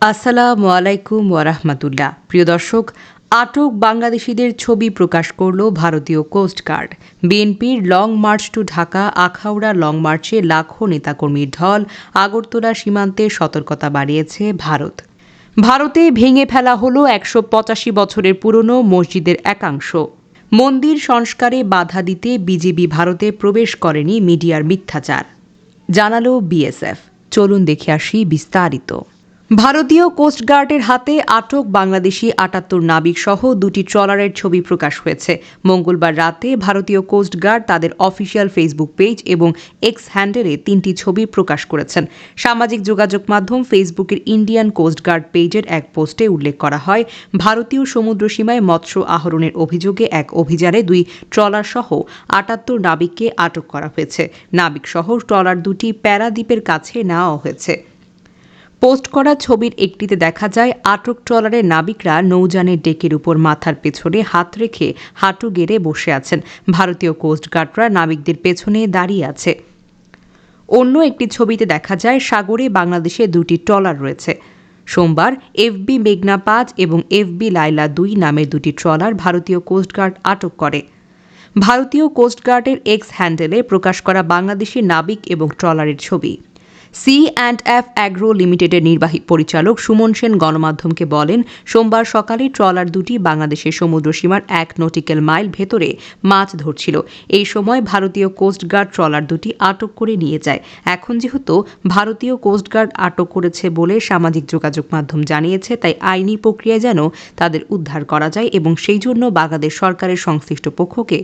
আসসালামু আলাইকুম ওয়ারাহমাতুল্লাহ প্রিয় দর্শক, আটক বাংলাদেশিদের ছবি প্রকাশ করল ভারতীয় কোস্ট গার্ড। বিএনপির long march to Dhaka, Akhaura long মার্চে লাখো নেতাকর্মীর ঢল আগরতলা সীমান্তে সতর্কতা বাড়িয়েছে ভারত। ভারতে ভেঙে ফেলা হলো একশো পঁচাশি বছরের পুরনো মসজিদের একাংশ। মন্দির সংস্কারে বাধা দিতে বিজেপি ভারতে প্রবেশ করেনি মিডিয়ার মিথ্যাচার। জানালো বিএসএফ। চলুন দেখে আসি বিস্তারিত। ভারতীয় কোস্টগার্ডের হাতে আটক বাংলাদেশি আটাত্তর নাবিক সহ দুটি ট্রলারের ছবি প্রকাশ হয়েছে। মঙ্গলবার রাতে ভারতীয় কোস্টগার্ড তাদের অফিসিয়াল ফেসবুক পেজ এবং এক্স হ্যান্ডেলে তিনটি ছবি প্রকাশ করেছেন। সামাজিক যোগাযোগ মাধ্যম ফেসবুকের ইন্ডিয়ান কোস্টগার্ড পেজের এক পোস্টে উল্লেখ করা হয়, ভারতীয় সমুদ্র সীমায় মৎস্য আহরণের অভিযোগে এক অভিযানে দুই ট্রলার সহ আটাত্তর নাবিককে আটক করা হয়েছে। নাবিক সহ ট্রলার দুটি প্যারাদ্বীপের কাছে নেওয়া হয়েছে। পোস্ট করা ছবির একটিতে দেখা যায়, আটক ট্রলারের নাবিকরা নৌযানের ডেকের উপর মাথার পেছনে হাত রেখে হাঁটু গেড়ে বসে আছেন। ভারতীয় কোস্টগার্ডরা নাবিকদের পেছনে দাঁড়িয়ে আছে। অন্য একটি ছবিতে দেখা যায়, সাগরে বাংলাদেশে দুটি ট্রলার রয়েছে। সোমবার এফবি মেঘনা পাঁচ এবং এফবি লাইলা দুই নামের দুটি ট্রলার ভারতীয় কোস্টগার্ড আটক করে। ভারতীয় কোস্টগার্ডের এক্স হ্যান্ডেলে প্রকাশ করা বাংলাদেশি নাবিক এবং ট্রলারের ছবি। সি অ্যান্ড এফ অ্যাগ্রো লিমিটেডের নির্বাহী পরিচালক সুমন সেন গণমাধ্যমকে বলেন, সোমবার সকালে ট্রলার দুটি বাংলাদেশের সমুদ্র সীমার এক নটিক্যাল মাইল ভেতরে মাছ ধরছিল। এই সময় ভারতীয় কোস্টগার্ড ট্রলার দুটি আটক করে নিয়ে যায়। এখন যেহেতু ভারতীয় কোস্টগার্ড আটক করেছে বলে সামাজিক যোগাযোগ মাধ্যম জানিয়েছে, তাই আইনি প্রক্রিয়া যেন তাদের উদ্ধার করা যায় এবং সেই জন্য বাংলাদেশ সরকারের সংশ্লিষ্ট পক্ষকে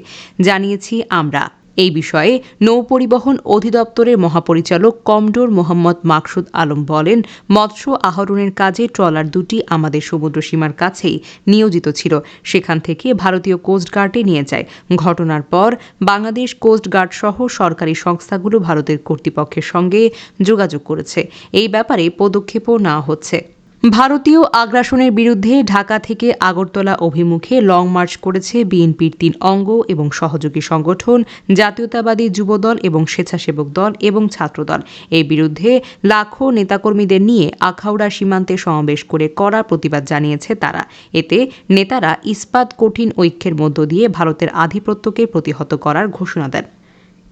জানিয়েছি আমরা। এই বিষয়ে নৌপরিবহন অধিদপ্তরের মহাপরিচালক কমডোর মোহাম্মদ মাকসুদ আলম বলেন, মৎস্য আহরণের কাজে ট্রলার দুটি আমাদের সমুদ্র সীমার কাছেই নিয়োজিত ছিল। সেখান থেকে ভারতীয় কোস্টগার্ডে নিয়ে যায়। ঘটনার পর বাংলাদেশ কোস্টগার্ড সহ সরকারি সংস্থাগুলো ভারতের কর্তৃপক্ষের সঙ্গে যোগাযোগ করেছে। এই ব্যাপারে পদক্ষেপও নেওয়া হচ্ছে। ভারতীয় আগ্রাসনের বিরুদ্ধে ঢাকা থেকে আগরতলা অভিমুখে লং মার্চ করেছে বিএনপির তিন অঙ্গ এবং সহযোগী সংগঠন, জাতীয়তাবাদী যুবদল এবং স্বেচ্ছাসেবক দল এবং ছাত্রদল। এর বিরুদ্ধে লাখো নেতাকর্মীদের নিয়ে আখাউড়া সীমান্তে সমাবেশ করে কড়া প্রতিবাদ জানিয়েছে তারা। এতে নেতারা ইস্পাত কঠিন ঐক্যের মধ্য দিয়ে ভারতের আধিপত্যকে প্রতিহত করার ঘোষণা দেন।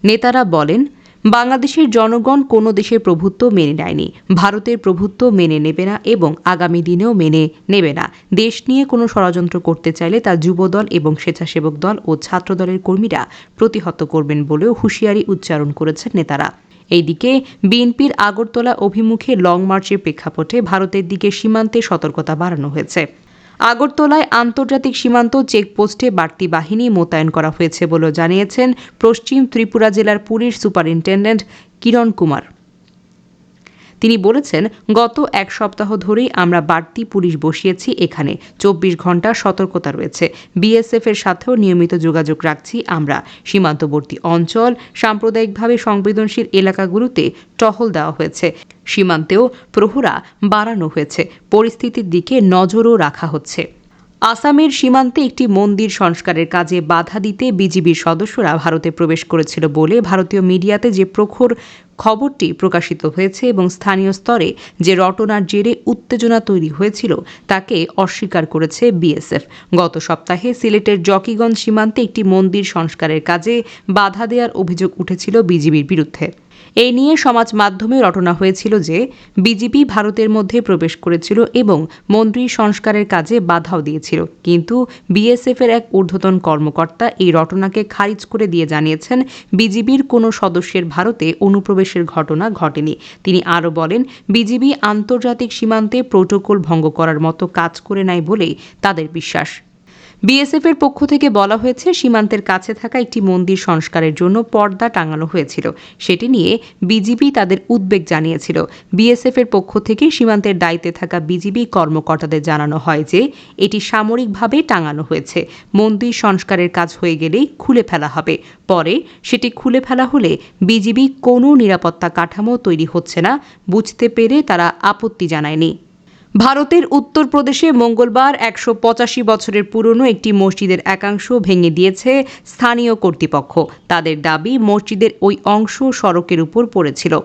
নেতারা বলেন বাংলাদেশের জনগণ কোনো দেশের প্রভুত্ব মেনে নেয়নি। ভারতের প্রভুত্ব মেনে নেবে না এবং আগামী দিনেও মেনে নেবে না। দেশ নিয়ে কোনো ষড়যন্ত্র করতে চাইলে তা যুবদল এবং স্বেচ্ছাসেবক দল ও ছাত্রদলের কর্মীরা প্রতিহত করবেন বলেও হুঁশিয়ারি উচ্চারণ করেছেন নেতারা। এইদিকে বিএনপির আগরতলা অভিমুখে লং মার্চের প্রেক্ষাপটে ভারতের দিকে সীমান্তে সতর্কতা বাড়ানো হয়েছে। আগরতলায় আন্তর্জাতিক সীমান্ত চেকপোস্টে বাড়তি বাহিনী মোতায়েন করা হয়েছে বলে জানিয়েছেন পশ্চিম ত্রিপুরা জেলার পুলিশ সুপারিনটেন্ডেন্ট কিরণ কুমার। তিনি বলেছেন, গত এক সপ্তাহ ধরেই আমরা বাড়তি পুলিশ বসিয়েছি এখানে। চব্বিশ ঘণ্টা সতর্কতা রয়েছে। বিএসএফ এর সাথেও নিয়মিত যোগাযোগ রাখছি আমরা। সীমান্তবর্তী অঞ্চল, সাম্প্রদায়িকভাবে সংবেদনশীল এলাকাগুলোতে টহল দেওয়া হয়েছে। সীমান্তেও প্রহরা বাড়ানো হয়েছে। পরিস্থিতির দিকে নজরও রাখা হচ্ছে। আসামের সীমান্তে একটি মন্দির সংস্কারের কাজে বাধা দিতে বিজিবির সদস্যরা ভারতে প্রবেশ করেছিল বলে ভারতীয় মিডিয়াতে যে প্রখর খবরটি প্রকাশিত হয়েছে এবং স্থানীয় স্তরে যে রটনার জেরে উত্তেজনা তৈরি হয়েছিল, তাকে অস্বীকার করেছে বিএসএফ। গত সপ্তাহে সিলেটের জকিগঞ্জ সীমান্তে একটি মন্দির সংস্কারের কাজে বাধা দেওয়ার অভিযোগ উঠেছিল বিজিবির বিরুদ্ধে। এই নিয়ে সমাজ মাধ্যমে রটনা হয়েছিল যে বিজেপি ভারতের মধ্যে প্রবেশ করেছিল এবং মন্ত্রী সংস্কারের কাজে বাধাও দিয়েছিল। কিন্তু বিএসএফ এর এক ঊর্ধ্বতন কর্মকর্তা এই রটনাকে খারিজ করে দিয়ে জানিয়েছেন বিজিবির কোনো সদস্যের ভারতে অনুপ্রবেশের ঘটনা ঘটেনি। তিনি আরও বলেন বিজিবি আন্তর্জাতিক সীমান্তে প্রোটোকল ভঙ্গ করার মতো কাজ করে নাই বলেই তাদের বিশ্বাস। বিএসএফ এর পক্ষ থেকে বলা হয়েছে, সীমান্তের কাছে থাকা একটি মন্দির সংস্কারের জন্য পর্দা টাঙানো হয়েছিল। সেটি নিয়ে বিজিবি তাদের উদ্বেগ জানিয়েছিল। বিএসএফ এর পক্ষ থেকে সীমান্তের দায়িত্বে থাকা বিজিবি কর্মকর্তাদের জানানো হয় যে, এটি সামরিকভাবে টাঙানো হয়েছে। মন্দির সংস্কারের কাজ হয়ে গেলেই খুলে ফেলা হবে। পরে সেটি খুলে ফেলা হলে বিজিবি কোনো নিরাপত্তা কাঠামো তৈরি হচ্ছে না, বুঝতে পেরে তারা আপত্তি জানায়নি। ভারতের উত্তরপ্রদেশে মঙ্গলবার একশো পঁচাশি বছরের পুরনো একটি মসজিদের একাংশ ভেঙে দিয়েছে স্থানীয় কর্তৃপক্ষ। তাদের দাবি মসজিদের ওই অংশ সড়কের উপর পড়েছিল।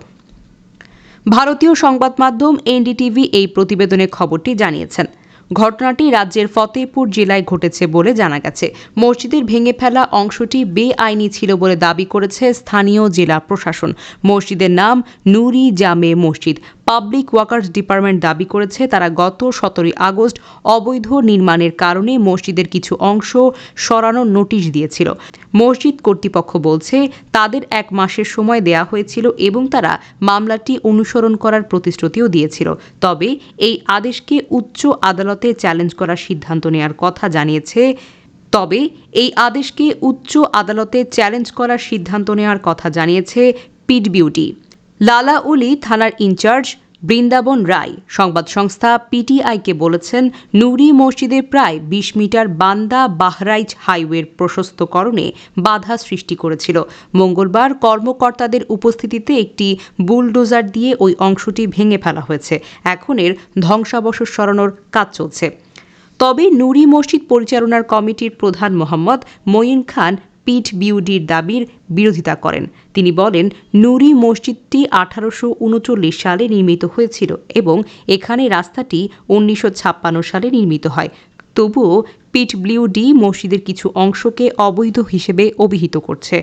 ভারতীয় সংবাদ মাধ্যম এনডিটিভি এই প্রতিবেদনে খবরটি জানিয়েছেন। ঘটনাটি রাজ্যের ফতেপুর জেলায় ঘটেছে বলে জানা গেছে। মসজিদের ভেঙে ফেলা অংশটি বেআইনি ছিল বলে দাবি করেছে স্থানীয় জেলা প্রশাসন। মসজিদের নাম নুরি জামে মসজিদ। পাবলিক ওয়ার্কার্স ডিপার্টমেন্ট দাবি করেছে, তারা গত সতেরোই আগস্ট অবৈধ নির্মাণের কারণে মসজিদের কিছু অংশ সরানোর নোটিশ দিয়েছিল। মসজিদ কর্তৃপক্ষ বলছে, তাদের এক মাসের সময় দেয়া হয়েছিল এবং তারা মামলাটি অনুসরণ করার প্রতিশ্রুতিও দিয়েছিল। তবে এই আদেশকে উচ্চ আদালতে চ্যালেঞ্জ করার সিদ্ধান্ত নেওয়ার কথা জানিয়েছে। তবে এই আদেশকে উচ্চ আদালতে চ্যালেঞ্জ করার সিদ্ধান্ত নেওয়ার কথা জানিয়েছে পিডবিউটি লালাউলি থানার ইনচার্জ বৃন্দাবন রায়। সংবাদ সংস্থা পিটিআইকে বলেছেন, নুরি মসজিদে প্রায় বিশ মিটার বান্দা বাহরাইচ হাইওয়ের প্রশস্তকরণে বাধা সৃষ্টি করেছিল। মঙ্গলবার কর্মকর্তাদের উপস্থিতিতে একটি বুলডোজার দিয়ে ওই অংশটি ভেঙে ফেলা হয়েছে। এখন এর ধ্বংসাবশেষ সরানোর কাজ চলছে। তবে নুরি মসজিদ পরিচালনার কমিটির প্রধান মোহাম্মদ মঈন খান পিঠ বিউডির দাবির বিরোধিতা করেন। তিনি বলেন, নুরি মসজিদটি আঠারোশো উনচল্লিশ সালে নির্মিত হয়েছিল এবং এখানে রাস্তাটি উনিশশো ছাপ্পান্ন সালে নির্মিত হয়। তবুও পিট ব্লিউডি মসজিদের কিছু অংশকে অবৈধ হিসেবে অভিহিত করছে।